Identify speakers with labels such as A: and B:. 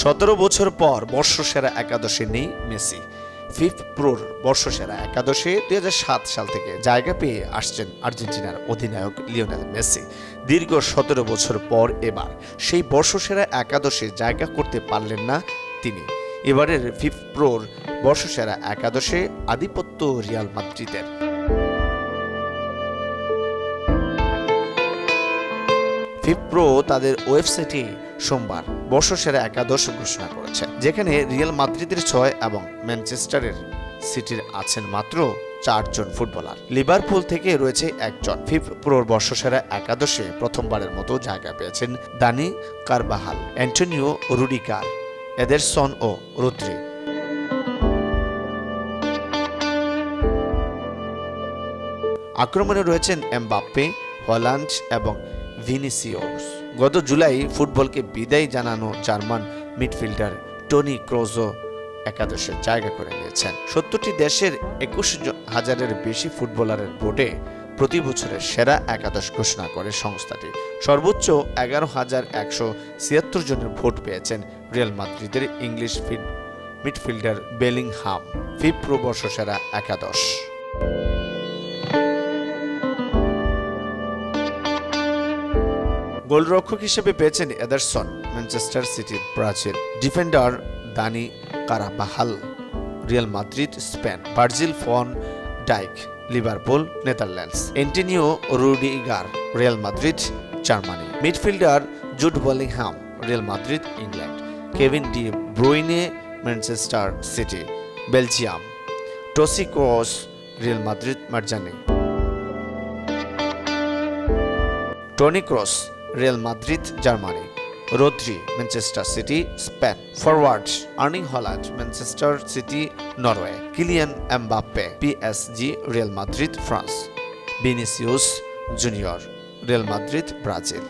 A: সতেরো বছর পর বর্ষসেরা একাদশে নেই মেসি। ফিফ প্রোর বর্ষসেরা একাদশে দু হাজার সাত সাল থেকে জায়গা পেয়ে আসছেন আর্জেন্টিনার অধিনায়ক লিওনেল মেসি। দীর্ঘ সতেরো বছর পর এবার সেই বর্ষসেরা একাদশে জায়গা করতে পারলেন না তিনি। এবারের ফিফ প্রোর বর্ষসেরা একাদশে আধিপত্য রিয়াল মাদ্রিদের। ফিপ্রো তাদের ওয়েবসাইটে সোমবার বর্ষসেরা একাদশ ঘোষণা করেছে, যেখানে রিয়াল মাদ্রিদের ছয় এবং ম্যানচেস্টারের সিটির আছেন মাত্র চারজন ফুটবলার। লিভারপুল থেকে রয়েছে একজন। ফিফ প্রোর বর্ষসেরা একাদশে প্রথমবারের মতো জায়গা পেয়েছেন Dani Carvajal Antonio Rudiger Ederson ও রুদ্রি আক্রমণে রয়েছেন এমবাপ্পে হল্যান্ড এবং ভিনিসিওস গত জুলাই ফুটবলকে বিদায় জানানো জার্মান মিডফিল্ডার টনি ক্রোজো একাদশে জায়গা করে নিয়েছেন। সত্তরটি দেশের একুশ হাজারের বেশি ফুটবলারের বোর্ডে প্রতি বছরের সেরা একাদশ ঘোষণা করে সংস্থাটি। সর্বোচ্চ এগারো হাজার একশো ছিয়াত্তর জনের ভোট পেয়েছেন রিয়াল মাদ্রিদের ইংলিশ ফিড- মিডফিল্ডার বেলিংহাম। ফিপ্রো বর্ষসেরা একাদশ। গোলরক্ষক হিসেবে পেয়েছেন Ederson, Manchester City Brazil defender Dani Carvajal, Real Madrid, Spain, Virgil van Dijk, Liverpool, Netherlands, Antonio Rudiger, Real Madrid, Germany, midfielder Jude Bellingham Real Madrid, England, Kevin De Bruyne, Manchester City, Belgium, Toni Kroos, Real Madrid, Germany. Toni Kroos Real Madrid Germany Rodri Manchester City Spain forward Erling Haaland Manchester City Norway Kylian Mbappe PSG Real Madrid France Vinicius Junior Real Madrid Brazil